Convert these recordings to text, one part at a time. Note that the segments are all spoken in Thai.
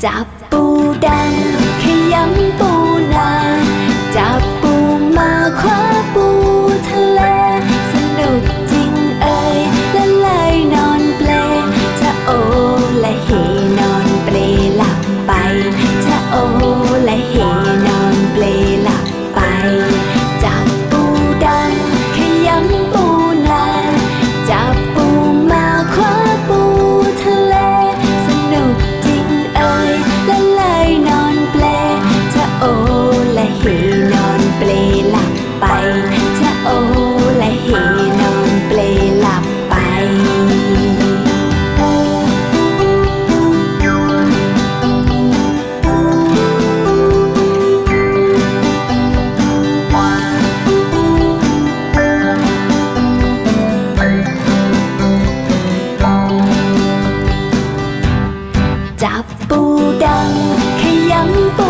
Stop Anh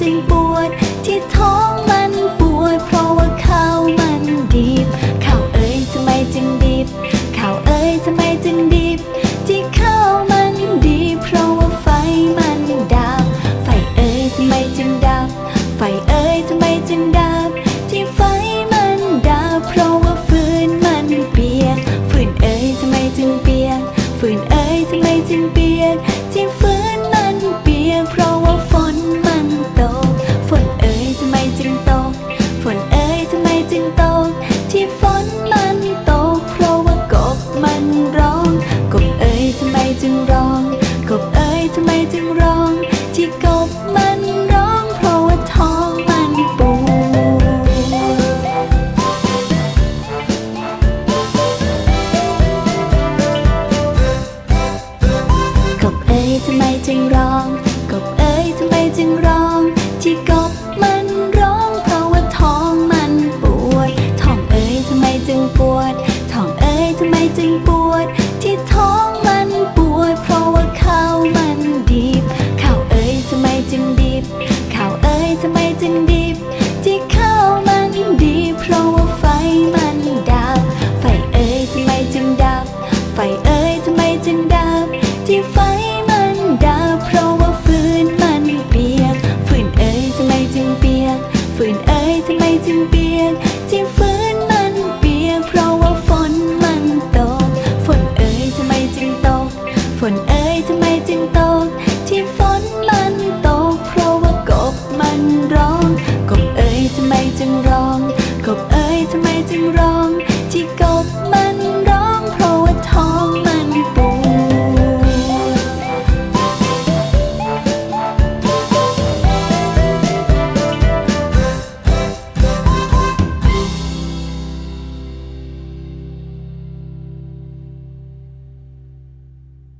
จึงปวด ที่ท้องมันปวด เพราะว่าข้าวมันดิบข้าวเอ้ยทำไมจึงดิบข้าวเอ้ยทำไมจึงดิบ ที่ข้าวมันดิบเพราะว่าไฟมันดับ ไฟเอ้ยทำไมจึงดับ ไฟเอ้ยทำไมจึงดับ ที่ไฟมันดับเพราะว่าฟืนมันเปียก ฟืนเอ้ยทำไมจึงเปียก ฟืนเอ้ยทำไมจึงเปียก